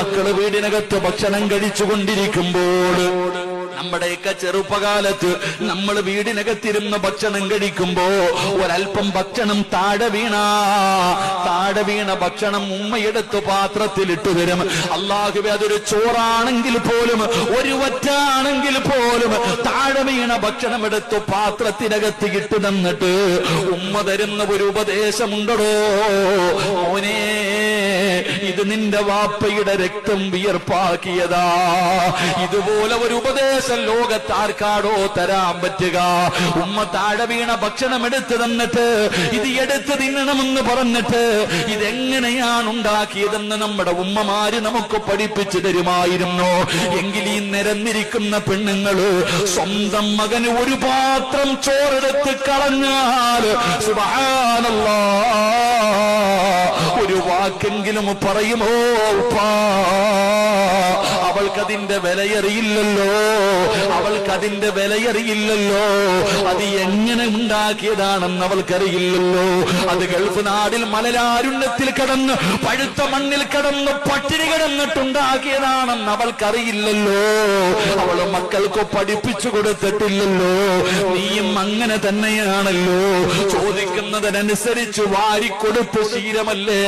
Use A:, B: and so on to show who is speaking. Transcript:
A: മക്കൾ വീടിനകത്ത് ഭക്ഷണം കഴിച്ചുകൊണ്ടിരിക്കുമ്പോൾ നമ്മുടെയൊക്കെ ചെറുപ്പകാലത്ത് നമ്മൾ വീടിനകത്തിരുന്ന് ഭക്ഷണം കഴിക്കുമ്പോ ഒരൽപ്പം ഭക്ഷണം താഴെ വീണ താഴെ വീണ ഭക്ഷണം ഉമ്മയെടുത്ത് പാത്രത്തിലിട്ട് തരും. അള്ളാഹുബെ അതൊരു ചോറാണെങ്കിൽ പോലും ഒരു ഒറ്റാണെങ്കിൽ പോലും താഴെ വീണ ഭക്ഷണം എടുത്ത് പാത്രത്തിനകത്ത് ഇട്ട് തന്നിട്ട് ഉമ്മ തരുന്ന ഒരു ഉപദേശമുണ്ടോ മോനെ ഇത് നിന്റെ വാപ്പയുടെ രക്തം വിയർപ്പാക്കിയതാ. ഇതുപോലെ ഒരു ഉപദേശം ലോകത്താർക്കാടോ തരാൻ പറ്റുക. ഉമ്മ താഴെ വീണ ഭക്ഷണം എടുത്തു തന്നിട്ട് ഇത് എടുത്ത് തിന്നണമെന്ന് പറഞ്ഞിട്ട് ഇതെങ്ങനെയാണ് ഉണ്ടാക്കിയതെന്ന് നമ്മുടെ ഉമ്മമാര് നമുക്ക് പഠിപ്പിച്ചു തരുമായിരുന്നു. എങ്കിൽ ഈ നിരന്നിരിക്കുന്ന പെണ്ണുങ്ങൾ സ്വന്തം മകന് ഒരു പാത്രം ചോറെടുത്ത് കളഞ്ഞാൽ സുബ്ഹാനല്ലാ ഒരു വാക്കെങ്കിലും പറയുമോ അവൾക്കതിന്റെ വിലയറിയില്ലല്ലോ അവൾക്കതിന്റെ വിലയറിയില്ലല്ലോ അത് എങ്ങനെ ഉണ്ടാക്കിയതാണെന്ന് അവൾക്കറിയില്ലല്ലോ. അത് ഗൾഫ് നാടിൽ മലരാരുണ്യത്തിൽ കടന്ന് പഴുത്ത മണ്ണിൽ കടന്ന് പട്ടിണി കിടന്നിട്ടുണ്ടാക്കിയതാണെന്ന് അവൾക്കറിയില്ലല്ലോ. അവൾ മക്കൾക്ക് പഠിപ്പിച്ചു കൊടുത്തിട്ടില്ലല്ലോ. നീയും അങ്ങനെ തന്നെയാണല്ലോ. ചോദിക്കുന്നതിനനുസരിച്ച് വാരിക്കൊടുത്ത് ശീലമല്ലേ?